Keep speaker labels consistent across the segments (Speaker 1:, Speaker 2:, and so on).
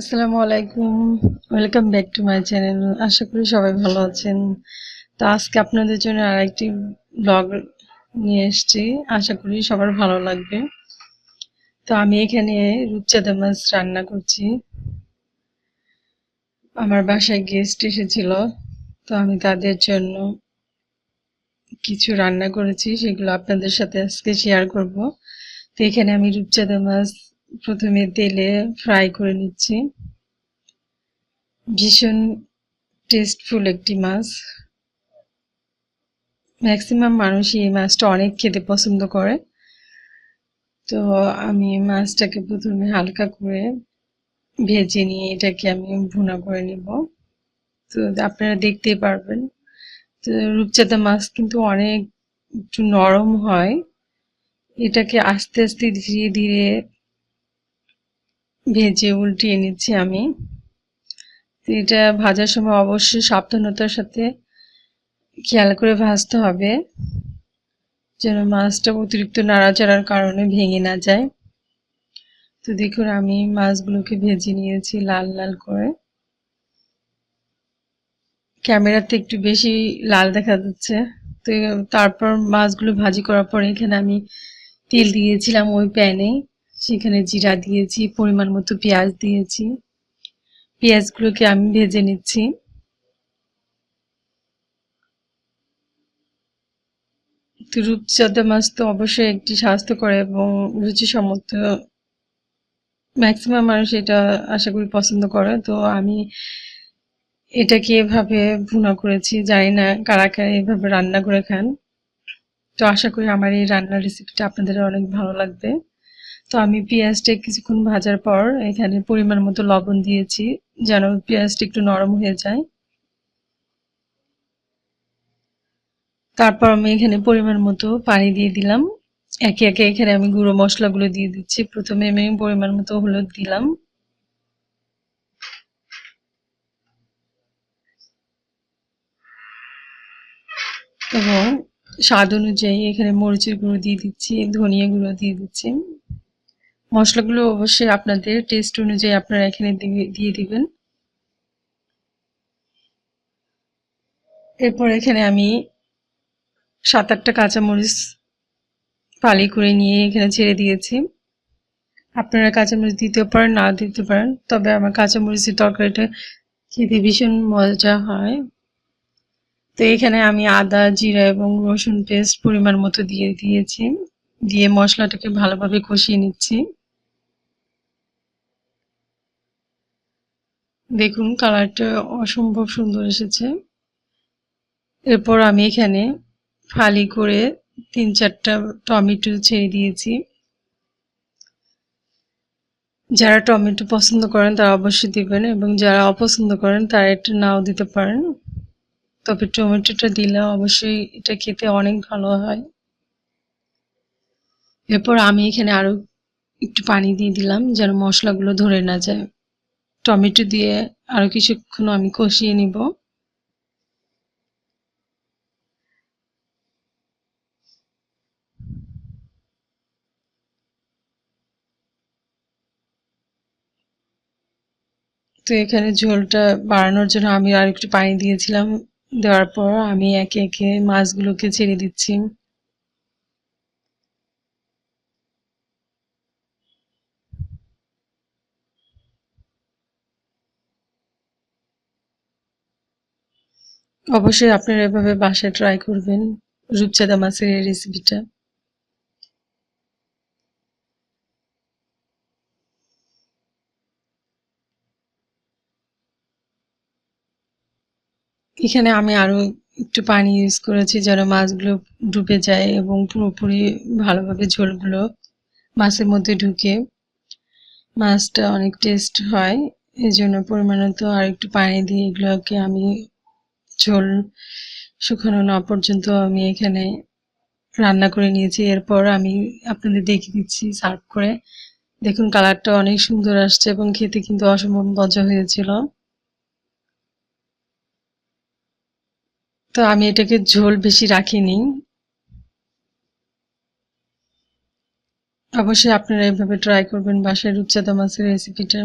Speaker 1: আসসালামু আলাইকুম। Welcome back to my channel আশা করি সবাই ভালো আছেন। তো আজকে আপনাদের জন্য আরেকটি ব্লগ নিয়ে এসেছি। আশা করি সবার ভালো লাগবে। তো আমি এখানে রূপচাঁদা মাছ রান্না করছি। আমার বাসায় গেস্ট এসেছিল। তো আমি তাদের জন্য কিছু রান্না করেছি, সেগুলো আপনাদের সাথে আজকে শেয়ার করব। তো এখানে আমি রূপচাঁদা মাছ প্রথমে তেলে ফ্রাই করে নিচ্ছি। ভীষণ টেস্টফুল একটি মাছ। ম্যাক্সিমাম মানুষই এই মাছটা অনেক খেতে পছন্দ করে। তো আমি মাছটাকে প্রথমে হালকা করে ভেজে নিয়ে এটাকে আমি ভুনা করে নিব। তো আপনারা দেখতেই পারবেন। তো রূপচাঁদা মাছ কিন্তু অনেক একটু নরম হয়। এটাকে আস্তে আস্তে ধীরে ধীরে ভেজে উল্টিয়ে নিচ্ছি আমি। এটা ভাজার সময় অবশ্যই সাবধানতার সাথে খেয়াল করে ভাজতে হবে, যেন মাছটা অতিরিক্ত নাড়াচাড়ার কারণে ভেঙে না যায়। তো দেখুন, আমি মাছগুলোকে ভেজে নিয়েছি লাল লাল করে। ক্যামেরাতে একটু বেশি লাল দেখা যাচ্ছে। তো তারপর মাছগুলো ভাজি করার পর এখানে আমি তেল দিয়েছিলাম ওই প্যানে। সেখানে জিরা দিয়েছি, পরিমাণ মতো পেঁয়াজ দিয়েছি। পেঁয়াজগুলোকে আমি ভেজে নিচ্ছি। তো রূপচাঁদা মাছ তো অবশ্যই একটি স্বাস্থ্যকর এবং রুচিসম্মত। ম্যাক্সিমাম মানুষ এটা আশা করি পছন্দ করে। তো আমি এটাকে এভাবে ভুনা করেছি। জানি না কারা কারা এভাবে রান্না করে খান। তো আশা করি আমার এই রান্নার রেসিপিটা আপনাদের অনেক ভালো লাগবে। তো আমি পেঁয়াজটা কিছুক্ষণ ভাজার পর এখানে পরিমাণ মতো লবণ দিয়েছি, যেন পেঁয়াজটা একটু নরম হয়ে যায়। তারপর আমি এখানে পরিমাণ মতো পানি দিয়ে দিলাম। একে একে এখানে আমি গুঁড়ো মশলাগুলো দিয়ে দিচ্ছি। প্রথমে আমি পরিমাণ মতো হলুদ দিলাম। এবং স্বাদ অনুযায়ী এখানে মরিচের গুঁড়ো দিয়ে দিচ্ছি, ধনিয়া গুঁড়ো দিয়ে দিচ্ছি। মশলাগুলো অবশ্যই আপনাদের টেস্ট অনুযায়ী আপনারা এখানে দিয়ে দিবেন। এরপর এখানে আমি সাত আটটা কাঁচামরিচ ফালি করে নিয়ে এখানে ছেড়ে দিয়েছি। আপনারা কাঁচামরিচ দিতেও পারেন না দিতে পারেন, তবে আমার কাঁচামরিচের তরকারিটা খেতে ভীষণ মজা হয়। তো এখানে আমি আদা, জিরা এবং রসুন পেস্ট পরিমাণ মতো দিয়ে দিয়েছি। দিয়ে মশলাটাকে ভালোভাবে কষিয়ে নিচ্ছি। দেখুন, কালারটা অসম্ভব সুন্দর এসেছে। এরপর আমি এখানে ফালি করে তিন চারটা টমেটো ছেড়ে দিয়েছি। যারা টমেটো পছন্দ করেন, তারা অবশ্যই দিবেন এবং যারা অপছন্দ করেন, তারা এটা নাও দিতে পারেন। তবে টমেটোটা দিলে অবশ্যই এটা খেতে অনেক ভালো হয়। এরপর আমি এখানে আরও একটু পানি দিয়ে দিলাম, যেন মশলাগুলো ধরে না যায়। টমেটো দিয়ে আরও কিছুক্ষণ আমি কষিয়ে নিব। তো এখানে ঝোলটা বাড়ানোর জন্য আমি আর একটু পানি দিয়েছিলাম। দেওয়ার পর আমি একে একে মাছগুলোকে ছেড়ে দিচ্ছি। অবশ্যই আপনারা এভাবে বাসায় ট্রাই করবেন। রূপচাঁদা মাছের এই রেসিপিটা এখানে আমি আরও একটু পানি ইউজ করেছি যেন মাছগুলো ডুবে যায় এবং পুরোপুরি ভালোভাবে ঝোলগুলো মাছের মধ্যে ঢুকে মাছটা অনেক টেস্ট হয়। এই জন্য পরিমাণত আর একটু পানি দিয়ে এগুলোকে আমি ঝোল শুকানো না পর্যন্ত আমি এখানে রান্না করে নিয়েছি। এরপর আমি আপনাদের দেখিয়ে দিচ্ছি সার্ভ করে। দেখুন, কালারটা অনেক সুন্দর আসছে এবং খেতে কিন্তু অসম্ভব মজা হয়েছিল। তো আমি এটাকে ঝোল বেশি রাখিনি। অবশ্যই আপনারা এভাবে ট্রাই করবেন বাসায় রূপচাঁদা মাছের রেসিপিটা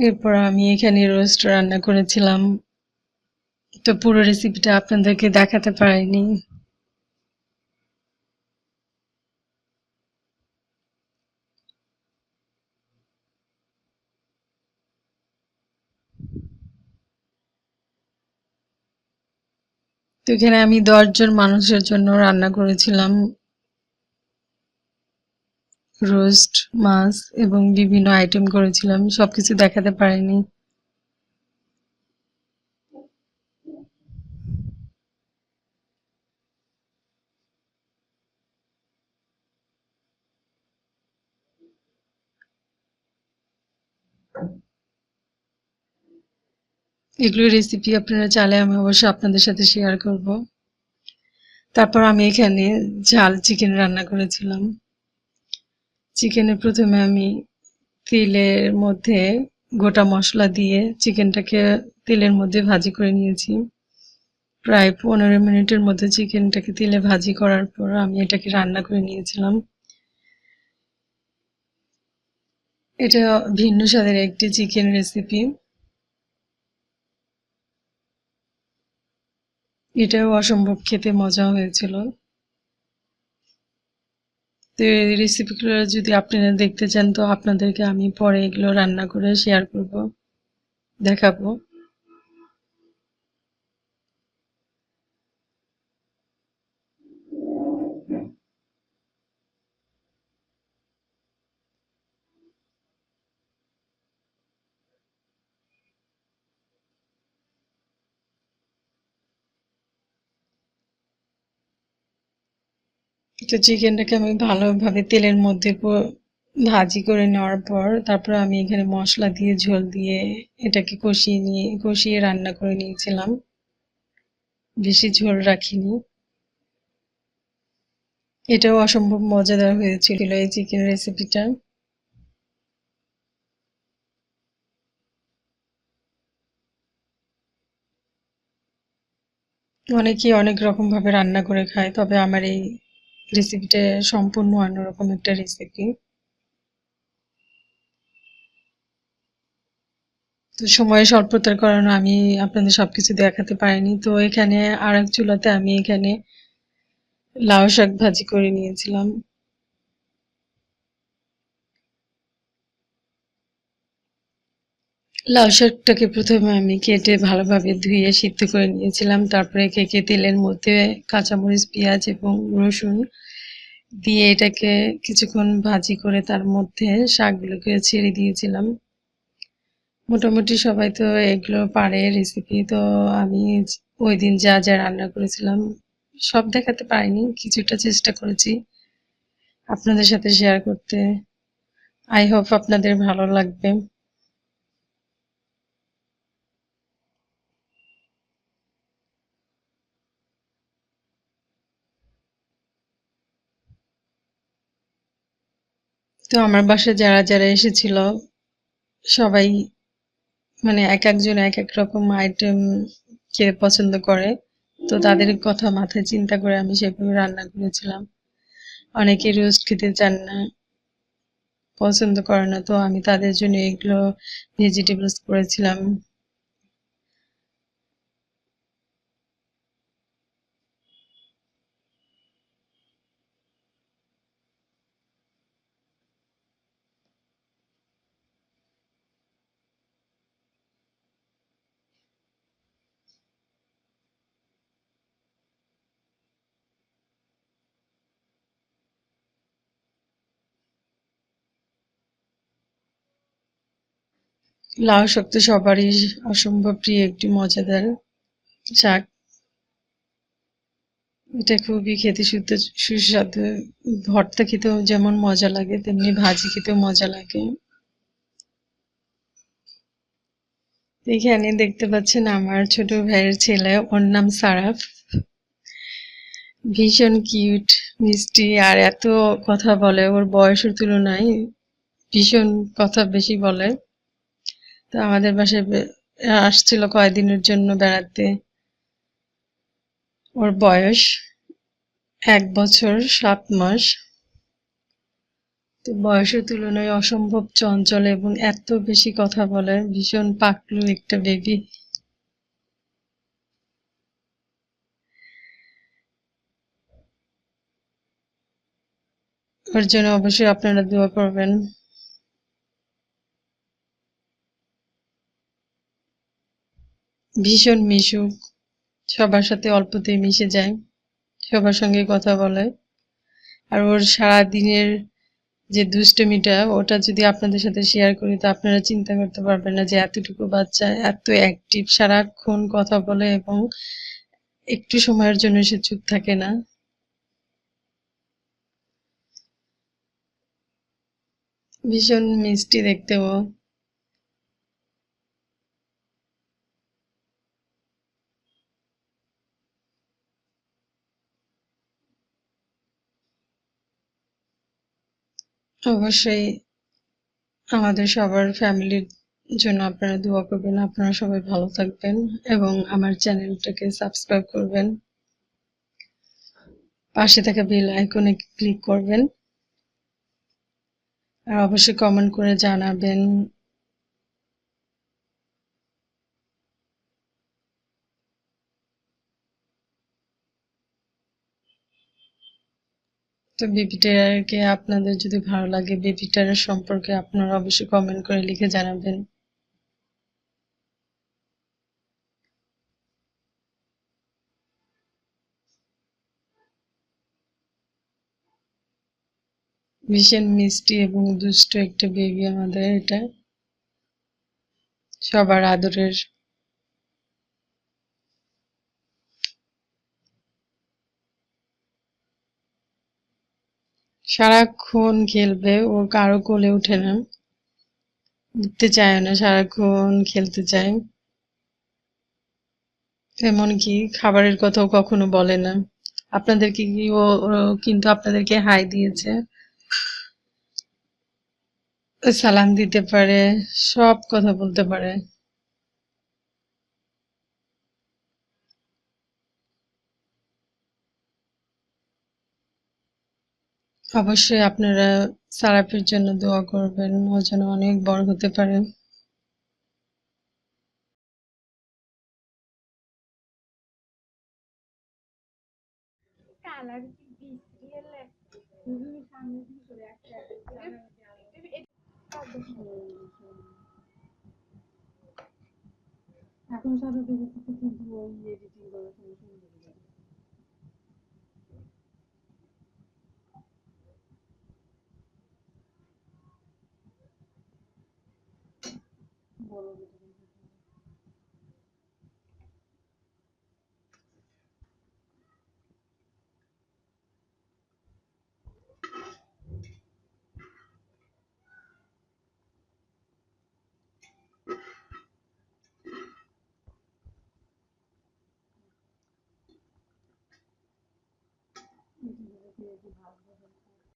Speaker 1: এরপর আমি এখানে রোস্ট রান্না করেছিলাম। তো পুরো রেসিপিটা আপনাদেরকে দেখাতে পারিনি। তো এখানে আমি দশজন মানুষের জন্য রান্না করেছিলাম। রোস্ট, মাছ এবং বিভিন্ন আইটেম করেছিলাম, সবকিছু দেখাতে পারিনি। এগুলো রেসিপি আপনারা চাইলে আমি অবশ্যই আপনাদের সাথে শেয়ার করব। তারপর আমি এখানে ঝাল চিকেন রান্না করেছিলাম। চিকেনে প্রথমে আমি তেলের মধ্যে গোটা মশলা দিয়ে চিকেনটাকে তেলের মধ্যে ভাজি করে নিয়েছি। প্রায় পনেরো মিনিটের মধ্যে চিকেনটাকে তেলে ভাজি করার পর আমি এটাকে রান্না করে নিয়েছিলাম। এটা ভিন্ন স্বাদের একটি চিকেন রেসিপি এটাও অসম্ভব খেতে মজা হয়েছিল। তো এই রেসিপিগুলো যদি আপনারা দেখতে চান, তো আপনাদেরকে আমি পরে এগুলো রান্না করে শেয়ার করব, দেখাবো। তো চিকেনটাকে আমি ভালোভাবে তেলের মধ্যে ভাজি করে নেওয়ার পর তারপর আমি এখানে মশলা দিয়ে, ঝোল দিয়ে এটাকে কষিয়ে নিয়ে, কষিয়ে রান্না করে নিয়েছিলাম। বেশি ঝোল রাখিনি। এটাও অসম্ভব মজাদার হয়েছিল এই চিকেন রেসিপিটা। অনেকেই অনেক রকম ভাবে রান্না করে খায়, তবে আমার এই রেসিপিটা সম্পূর্ণ অন্যরকম একটা রেসিপি তো সময়ের স্বল্পতার কারণে আমি আপনাদের সবকিছু দেখাতে পারিনি। তো এখানে আর এক চুলাতে আমি এখানে লাউ শাক ভাজি করে নিয়েছিলাম। লাউ শাকটাকে প্রথমে আমি কেটে ভালোভাবে ধুয়ে সিদ্ধ করে নিয়েছিলাম। তারপরে কেকে তেলের মধ্যে কাঁচামরিচ, পেঁয়াজ এবং রসুন দিয়ে এটাকে কিছুক্ষণ ভাজি করে তার মধ্যে শাকগুলোকে ছেড়ে দিয়েছিলাম। মোটামুটি সবাই তো এগুলো পারে রেসিপি তো আমি ওই দিন যা যা রান্না করেছিলাম সব দেখাতে পারিনি, কিছুটা চেষ্টা করেছি আপনাদের সাথে শেয়ার করতে। আই হোপ আপনাদের ভালো লাগবে। তো আমার বাসায় যারা যারা এসেছিল, সবাই মানে এক একজন এক এক রকম আইটেম খেতে পছন্দ করে। তো তাদের কথা মাথায় চিন্তা করে আমি সেভাবে রান্না করেছিলাম। অনেকে রোস্ট খেতে চান না, পছন্দ করে না, তো আমি তাদের জন্য এগুলো ভেজিটেবলস করেছিলাম। লাউ শাক তো সবারই অসম্ভব প্রিয় একটি মজাদার শাক। এটা খুবই খেতে শুদ্ধ সুস্বাদু। ভর্তা খেতেও যেমন মজা লাগে, তেমনি ভাজি খেতেও মজা লাগে। এখানে দেখতে পাচ্ছেন আমার ছোট ভাইয়ের ছেলে, ওর নাম সারাফ। ভীষণ কিউট, মিষ্টি, আর এত কথা বলে, ওর বয়সের তুলনায় ভীষণ কথা বেশি বলে। তো আমাদের বাসায় আসছিল কয়েকদিনের জন্য বেড়াতে। ওর বয়স এক বছর সাত মাস। তো বয়সের তুলনায় অসম্ভব চঞ্চল এবং এত বেশি কথা বলে, ভীষণ পাকলু একটা বেবি ওর জন্য অবশ্যই আপনারা দোয়া করবেন। ভীষণ মিশুক। সবার সাথে অল্পতেই মিশে যায়, সবার সঙ্গে কথা বলে। আর ওর সারা দিনের যে দুষ্টমিটা, ওটা যদি আপনাদের সাথে শেয়ার করি, তো আপনারা চিন্তা করতে পারবেন না যে এতটুকু বাচ্চা, এত অ্যাক্টিভ সারাক্ষণ কথা বলে এবং একটু সময়ের জন্য সে চুপ থাকে না। ভীষণ মিষ্টি দেখতে ও। অবশ্যই আমাদের সবার ফ্যামিলির জন্য আপনারা দোয়া করবেন। আপনারা সবাই ভালো থাকবেন এবং আমার চ্যানেলটাকে সাবস্ক্রাইব করবেন। পাশে থাকা বেল আইকনে ক্লিক করবেন। আর অবশ্যই কমেন্ট করে জানাবেন তো বেবিটাকে আপনাদের যদি ভালো লাগে, বেবিটার সম্পর্কে আপনারা অবশ্যই কমেন্ট করে লিখে জানাবেন। ভীষণ মিষ্টি এবং দুষ্ট একটা বেবি আমাদের এটা। সবার আদরের। সারাক্ষণ খেলবে, ও কারও কোলে উঠে না। উঠতে চায় না, সারাক্ষণ খেলতে চায়। এমনকি খাবারের কথাও কখনো বলে না। আপনাদেরকে কি ও কিন্তু আপনাদেরকে হাই দিয়েছে? সালাম দিতে পারে, সব কথা বলতে পারে। অবশ্যই আপনারা সারাপের জন্য দোয়া করবেন, ও যেন অনেক বড় হতে পারে। এখন কিন্তু ওই এডিটিং করার সময় সুন্দর ভালো